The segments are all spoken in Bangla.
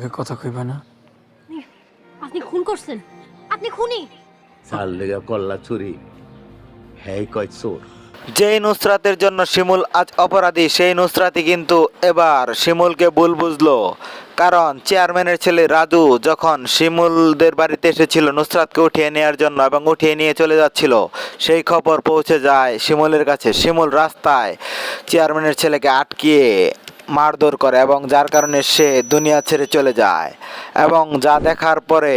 ওকে কথা কইবা না। আপনি খুন করছেন। আপনি খুনি। চার লেগা করলা চুরি। হ্যাঁ কয় চোর। যেই নুসরাতের জন্য শিমুল আজ অপরাধী সেই নুসরাতই কিন্তু এবার শিমুলকে ভুল বুঝলো। কারণ চেয়ারম্যানের ছেলে রাজু যখন শিমুলদের বাড়িতে এসেছিল নুসরাতকে উঠিয়ে নেওয়ার জন্য এবং উঠিয়ে নিয়ে চলে যাচ্ছিল সেই খবর পৌঁছে যায় শিমুলের কাছে। শিমুল রাস্তায় চেয়ারম্যানের ছেলেকে আটকিয়ে মারধর করে এবং যার কারণে সে দুনিয়া ছেড়ে চলে যায়। এবং যা দেখার পরে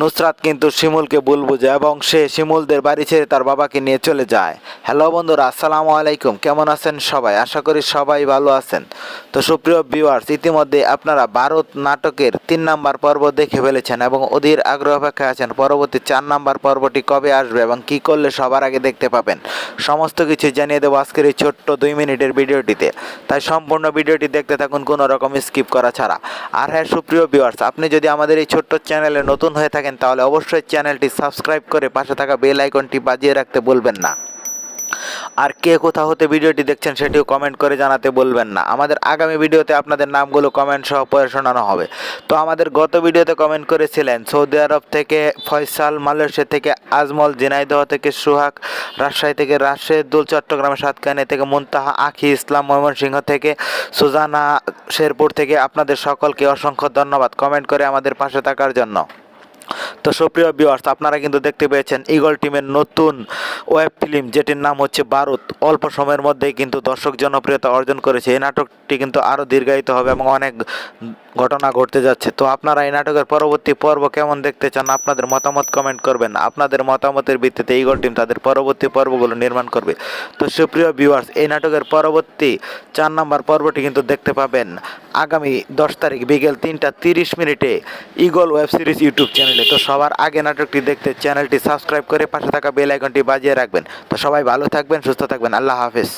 নুসরাত কিন্তু শিমুলকে ভুল বুঝে এবং সে শিমুলদের বাড়ি ছেড়ে তার বাবাকে নিয়ে চলে যায়। হ্যালো বন্ধুরা, আসসালামু আলাইকুম। কেমন আছেন সবাই? আশা করি সবাই ভালো আছেন। তো সুপ্রিয় ভিউয়ার্স ইতিমধ্যে আপনারা ভারত নাটকের তিন নাম্বার পর্ব দেখে ফেলেছেন এবং অধীর আগ্রহ অপেক্ষায় আছেন। পরবর্তী চার নাম্বার পর্বটি কবে আসবে এবং কি করলে সবার আগে দেখতে পাবেন? সমস্ত কিছু জানিয়ে দেবো আজকের এই ছোট্ট দুই মিনিটের ভিডিওটিতে। তাই সম্পূর্ণ ভিডিওটি দেখতে থাকুন, কোনো রকম স্কিপ করা ছাড়া। আর হ্যাঁ সুপ্রিয় ভিউয়ার্স আপনি যদি আমাদের এই ছোট্ট চ্যানেলে নতুন হয়ে থাকেন, তাহলে অবশ্যই চ্যানেলটি সাবস্ক্রাইব করে পাশে থাকা বেল আইকনটি বাজিয়ে রাখতে বলবেন না। আর কে কোথা হতে ভিডিওটি দেখছেন সেটিও কমেন্ট করে জানাতে বলবেন না। আমাদের আগামী ভিডিওতে আপনাদের নামগুলো কমেন্ট সহ পড়ে শোনানো হবে। তো আমাদের গত ভিডিওতে কমেন্ট করেছিলেন সৌদি আরব থেকে ফয়সাল, মালয়েশিয়া থেকে আজমল জিনাইদহ থেকে সুহাগ, রাজশাহী থেকে রাশেদুল, চট্টগ্রামের সাতকানি থেকে মুনতাহা, আখি, ইসলাম, ময়মনসিংহ থেকে সুজানা, শেরপুর থেকে আপনাদের সকলকে অসংখ্য ধন্যবাদ। কমেন্ট করে আমাদের পাশে থাকার জন্য। তো সুপ্রিয় ভিউয়ার্স আপনারা কিন্তু দেখতে পেয়েছেন ইগল টিমের নতুন ওয়েব ফিল্ম যেটির নাম হচ্ছে বারুদ অল্প সময়ের মধ্যেই কিন্তু দর্শক জনপ্রিয়তা অর্জন করেছে। এই নাটকটি কিন্তু আরও দীর্ঘায়িত হবে এবং অনেক ঘটনা ঘটতে যাচ্ছে। তো আপনারা এই নাটকের পরবর্তী পর্ব কেমন দেখতে চান, আপনাদের মতামত কমেন্ট করবেন। আপনাদের মতামতের ভিত্তিতে ইগল টিম তাদের পরবর্তী পর্বগুলো নির্মাণ করবে। তো সুপ্রিয় ভিউয়ার্স এই নাটকের পরবর্তী চার নম্বর পর্বটি কিন্তু দেখতে পাবেন আগামী দশ তারিখ বিকেল তিনটা তিরিশ মিনিটে ইগল ওয়েব সিরিজ ইউটিউব চ্যানেলে। তো সবার আগে নাটকটি দেখতে চ্যানেলটি সাবস্ক্রাইব করে পাশে থাকা বেল আইকনটি বাজিয়ে রাখবেন। তো সবাই ভালো থাকবেন, সুস্থ থাকবেন। আল্লাহ হাফেজ।